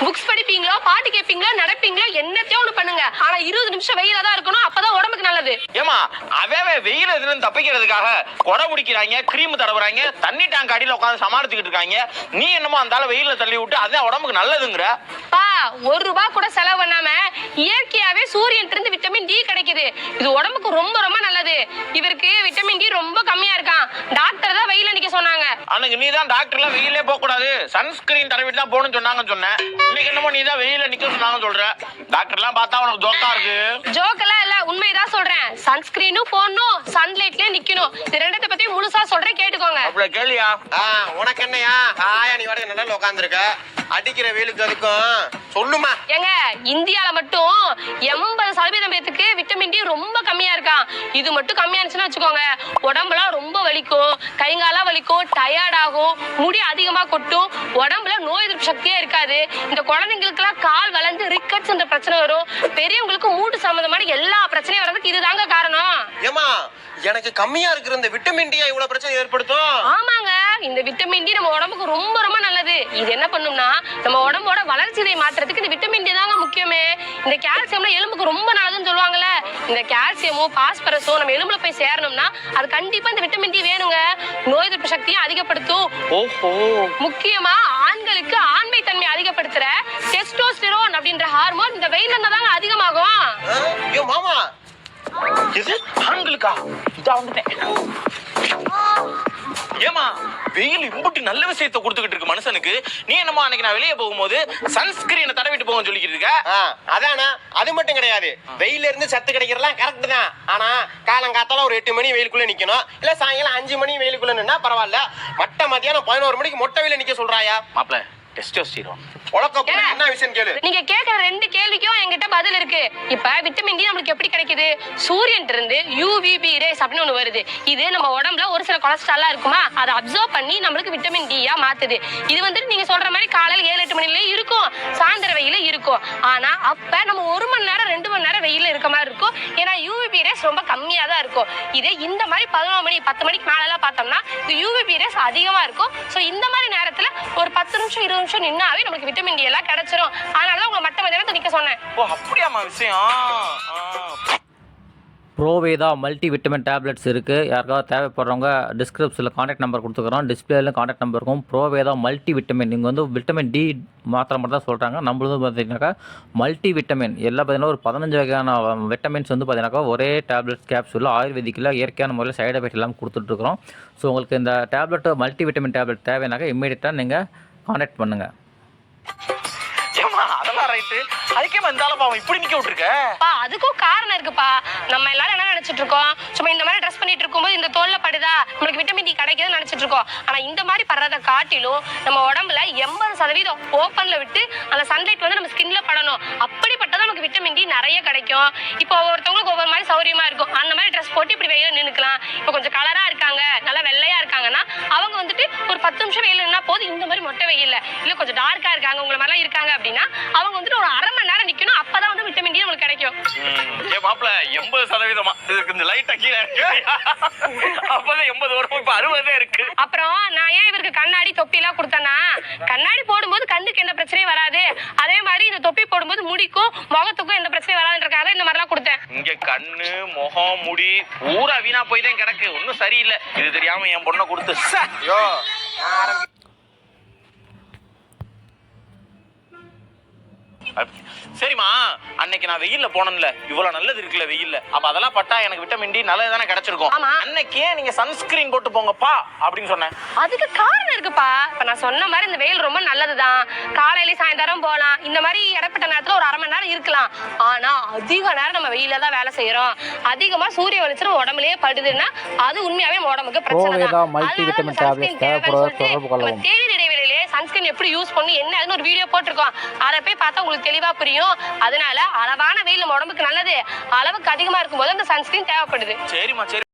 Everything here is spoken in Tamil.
புக்ஸ் படிப்பீங்களோ பாட்டு கேட்பீங்களோ நடப்பீங்களோ என்னத்தையோ ஒண்ணு பண்ணுங்க. ஆனா இருபது நிமிஷம் வெயில தான் இருக்கணும் அப்பதான் உடம்புக்கு நல்லது. ஏமா அவன் வெயில் எதுன்னு தப்பிக்கிறதுக்காக கொடை பிடிக்கிறாங்க கிரீம் தடவுறாங்க தண்ணி டேங்க் அடியில உட்காந்து சமாளிச்சுக்கிட்டு இருக்காங்க. நீ என்னமோ அந்த ஆளை வெயில்ல தள்ளி விட்டு அதான் உடம்புக்கு நல்லதுங்கிற. பா ஒரு ரூபாய் கூட செலவு பண்ணாம இயற்கையாவே சூரியன் இருந்து விட்டமின் டி கிடைக்குது. இது உடம்புக்கு ரொம்ப ரொம்ப நல்லது. இவருக்கு விட்டமின் டி ரொம்ப கம்மியா இருக்கான் டாக்டர் தான் வெயில நிக்க சொன்னாங்க அன்னைக்கு நீ தான் டாக்டர்லாம் வெயிலே போக கூடாது சன்ஸ்கிரீன் தடவிட்டு தான் போகணும்னு சொன்னாங்கன்னு சொன்னேன். இன்னைக்கு என்னமோ நீ தான் வெயில நிக்க சொன்னாங்கன்னு சொல்ற. டாக்டர்லாம் பார்த்தா உனக்கு ஜோக்கா இருக்கு. ஜோக்கெல்லாம் இல்ல உண்மைதான் சொல்றேன். சன்ஸ்கிரீனும் போடணும் சன்லைட்லயே நிக்கணும். இது ரெண்டத்தை பத்தி முழுசா சொல்றேன் கேட்டுக்கோங்க. அவ்வளவு கேளியா ஆ, உனக்கு என்னையா? ஆயா நீ வாடகை நல்லா உட்காந்துருக்க அடிக்கிற வெயிலுக்கு அதுக்கும். சொல்லுமா. ஏங்க இந்தியால மட்டும் எண்பது சதவீதம் பேத்துக்கு விட்டமின் டி ரொம்ப கம்மியா இருக்கான் இது மட்டும் கம்மியா இருந்துச்சுன்னு வச்சுக்கோங்க உடம்புலாம் ரொம்ப வலிக்கும் கைகாலாம் வலிக்கும் டயர்ட் ஆகும் முடி அதிகமா கொட்டும் உடம்புல நோய் எதிர்ப்பு சக்தியே இருக்காது. இந்த குழந்தைங்களுக்குலாம் கால் வளைஞ்சு ரிக்கட்ஸ் என்ற பிரச்சனை வரும். பெரியவங்களுக்கு மூட்டு சம்பந்தமான எல்லா பிரச்சனையும் வர்றதுக்கு இதுதாங்க காரணம். ஏமா எனக்கு கம்மியா இருக்கிற இந்த விட்டமின் டி இவ்வளவு பிரச்சனை ஏற்படுத்தும்? ஆமாங்க. இந்த விட்டமின் டி நம்ம உடம்புக்கு ரொம்ப ரொம்ப நல்லது. இது என்ன பண்ணும்னா நம்ம உடம்போட வளர்ச்சிதை மாற்றுறதுக்கு இந்த விட்டமின் டி தாங்க முக்கியமே. இந்த கால்சியம்ல எலும்புக்கு ரொம்ப நல்லதுன்னு சொல்லுவாங்கல்ல. இந்த கால்சியமும் பாஸ்பரஸும் நம்ம எலும்புல போய் சேரணும்னா அது கண்டிப்பா இந்த விட்டமின் டி வேணுங்க. நோய் எதிர்ப்பு சக்தியை அதிகப்படுத்தும். ஓஹோ. முக்கியமா ஆண்களுக்கு ஆண்மை தன்மை அதிகப்படுத்துற டெஸ்டோஸ்டிரோன் அப்படின்ற ஹார்மோன் இந்த வெயில்ல இருந்தா தாங்க அதிகமாகும். ஐயோ மாமா. இது ஆண்களுக்கா? இதா வந்துட்டேன் ஏமா வெயில் இம்புட்டு நல்ல விஷயத்தை கொடுத்துக்கிட்டு இருக்கு மனுஷனுக்கு. நீ என்னமோ அன்னைக்கு நான் வெளியே போகும்போது சன்ஸ்கிரீனை தடவிட்டு போகும் சொல்லிக்கிட்டு இருக்க? ஆ, அதானே அது மட்டும் கிடையாது. வெயில இருந்து சத்து கிடைக்கிறதுலாம் கரெக்ட் தான். ஆனா காலங்காத்தால ஒரு எட்டு மணி வெயிலுக்குள்ள நிக்கணும். இல்ல சாயங்காலம் அஞ்சு மணி வெயிலுக்குள்ள நின்னா பரவாயில்ல. மட்ட மத்தியானம் பதினோரு மணிக்கு மொட்டை வெயில நிக்க சொல்றாயா? மாப்பிள டெஸ்டோஸ்டிரோன் புள்ள என்ன விஷயம் கேளு. நீங்க கேக்குற ரெண்டு அதுல பதில் இருக்கு. இப்ப விட்டமின் டி நம்மளுக்கு எப்படி கிடைக்குது? சூரியன் இருந்து யூவிபி ரேஸ் அப்படின்னு ஒண்ணு வருது. இது நம்ம உடம்புல ஒரு சில கொலஸ்ட்ராலா இருக்குமா? அதை அப்சர்வ் பண்ணி நம்மளுக்கு விட்டமின் டியா மாத்துது. இது வந்துட்டு நீங்க சொல்ற மாதிரி காலையில ஏழு எட்டு மணில இருக்கும். சாயந்தர வெயில இருக்கும். ஆனா அப்ப நம்ம ஒரு மணி நேரம் ரெண்டு மணி நேரம் வெயில இருக்க மாதிரி இருக்கும். ஏன்னா யூவிபி ரேஸ் ரொம்ப கம்மியா தான் இருக்கும். இதே இந்த மாதிரி பதினோரு மணி பத்து மணிக்கு மேல எல்லாம் பார்த்தோம்னா இந்த யூவிபி ரேஸ் அதிகமா இருக்கும். சோ இந்த மாதிரி நேரம் ஒரு பத்து நிமிஷம் இருபது நிமிஷம் நின்னாவே நமக்கு விட்டமின் டி எல்லாம் கிடைச்சிரும். அதனால உங்களை மட்ட மதியானத்தை நிக்க சொன்னேன். ஓ அப்படியாமா விஷயம்? ப்ரோவேதா மல்டி விட்டமின் டேப்லெட்ஸ் இருக்குது யாருக்காவது தேவைப்படுறவங்க டிஸ்கிரிப்ஷனில் காண்டாக்ட் நம்பர் கொடுத்துக்குறோம். டிஸ்பிளேல காண்டாக்ட் நம்பர் இருக்கும். ப்ரோவேதா மல்டி விட்டமின் நீங்கள் வந்து விட்டமின் டி மாத்திரை மட்டும் தான் சொல்கிறாங்க நம்மளும் பார்த்தீங்கன்னாக்கா மல்டி விட்டமின் எல்லாம் பார்த்தீங்கன்னா ஒரு பதினஞ்சு வகையான விட்டமின்ஸ் வந்து பார்த்தீங்கன்னாக்கா ஒரே டேப்லெட்ஸ் கேப்சூலில் ஆயுர்வேதிக்கில் இயற்கையான முறையில் சைடு எஃபெக்ட் எல்லாம் கொடுத்துட்ருக்குறோம் ஸோ உங்களுக்கு இந்த டேப்லெட் மல்டி விட்டமின் டேப்லெட் தேவைனாக்கா இம்மீடியட்டாக நீங்கள் காண்டாக்ட் பண்ணுங்கள் அதெல்லாம் ரைட்டு அதுக்கே வந்தாலும் அவன் இப்படி நிக்க விட்டுருக்க? பா அதுக்கும் காரணம் இருக்குப்பா. நம்ம எல்லாரும் என்ன நினைச்சிட்டு இருக்கோம்? சும்மா இந்த மாதிரி ட்ரெஸ் பண்ணிட்டு இருக்கும்போது இந்த தோல்ல படுதா? நம்மளுக்கு விட்டமின் டி கிடைக்குதுன்னு நினைச்சிட்டு இருக்கோம். ஆனா இந்த மாதிரி படுறதை காட்டிலும் நம்ம உடம்புல எண்பது சதவீதம் ஓப்பன்ல விட்டு அந்த சன்லைட் வந்து நம்ம ஸ்கின்ல படணும். அப்படிப்பட்ட நமக்கு விட்டமின் டி நிறைய கிடைக்கும். இப்போ ஒவ்வொருத்தவங்களுக்கு ஒவ்வொரு மாதிரி சௌரியமா இருக்கும். அந்த மாதிரி ட்ரெஸ் போட்டு இப்படி வெயில நின்னுக்கலாம். இப்போ கொஞ்சம் கலரா இருக்காங்க நல்லா வெள்ளையா இருக்காங்கன்னா அவங்க வந்துட்டு ஒரு பத்து நிமிஷம் வெயில நின்னா போதும். இந்த மாதிரி மொட்டை வெயில்ல இல்ல கொஞ்சம் டார்க்கா இருக்காங்க உங்களை மாதிரிலாம் இருக்காங்க அப்படின்னா அவங்க வந்துட்டு ஒரு அரை மணி நேரம் நிக்கணும். அப்பதான் வந்து விட்டமின் டி நம்மளுக்கு கிடைக்கும். மாப்பிள எண்பது சதவீதமா. இதுக்கு இந்த லைட்டா கீழே அப்பதான் எண்பது வரும். இப்ப அறுபதே இருக்கு. அப்புறம் நான் ஏன் இவருக்கு கண்ணாடி தொப்பி எல்லாம் கொடுத்தேன்னா கண்ணாடி போடும்போது கண்ணுக்கு எந்த பிரச்சனையும் வராது. மாதிரி இந்த தொப்பி போடும்போது முடிக்கும் முகத்துக்கும் எந்த பிரச்சனையும் வராதுன்றக்காக இந்த மாதிரிலாம் கொடுத்தேன். இங்க கண்ணு முகம் முடி பூரா வீணா போய் தான் கிடக்கு. ஒன்னும் சரியில்லை. இது தெரியாம என் பொண்ணை கொடுத்து சரிம்மா அன்னைக்கு நான் வெயில்ல போனேன்ல. இவ்வளவு நல்லது இருக்குல்ல வெயில்ல. அப்ப அதெல்லாம் பட்டா எனக்கு விட்டமின் டி நல்லது தானே கிடைச்சிருக்கும். ஆமா. அன்னைக்கு நீங்க சன்ஸ்கிரீன் போட்டு போங்கப்பா அப்படின்னு சொன்னேன். அதுக்கு காரணம் இருக்குப்பா. இப்ப நான் சொன்ன மாதிரி இந்த வெயில் ரொம்ப நல்லதுதான். காலையில சாயந்தரம் போகலாம் இந்த மாதிரி இடப்பட்ட நேரத்துல ஒரு அரை மணி நேரம் இருக்கலாம். ஆனா அதிக நேரம் நம்ம வெயில தான் வேலை செய்யறோம். அதிகமா சூரிய வெளிச்சம் உடம்புலயே படுதுன்னா அது உண்மையாவே நம்ம உடம்புக்கு பிரச்சனை கோவேதா தான். multi அதனால vitamin நம்ம sunscreen tablets தேவைன்னு தேவைப்படுவதை சொல்லிட்டு தொடர்பு கொள்ளவும். தேநீர் சன்ஸ்கிரீன் எப்படி யூஸ் பண்ணி என்ன அதுன்னு ஒரு வீடியோ போட்டிருக்கோம். அதை போய் பார்த்தா உங்களுக்கு தெளிவா புரியும். அதனால அளவான வெயில் உடம்புக்கு நல்லது. அளவுக்கு அதிகமா இருக்கும்போது அந்த சன்ஸ்கிரீன் தேவைப்படுது. சரிம்மா சரி.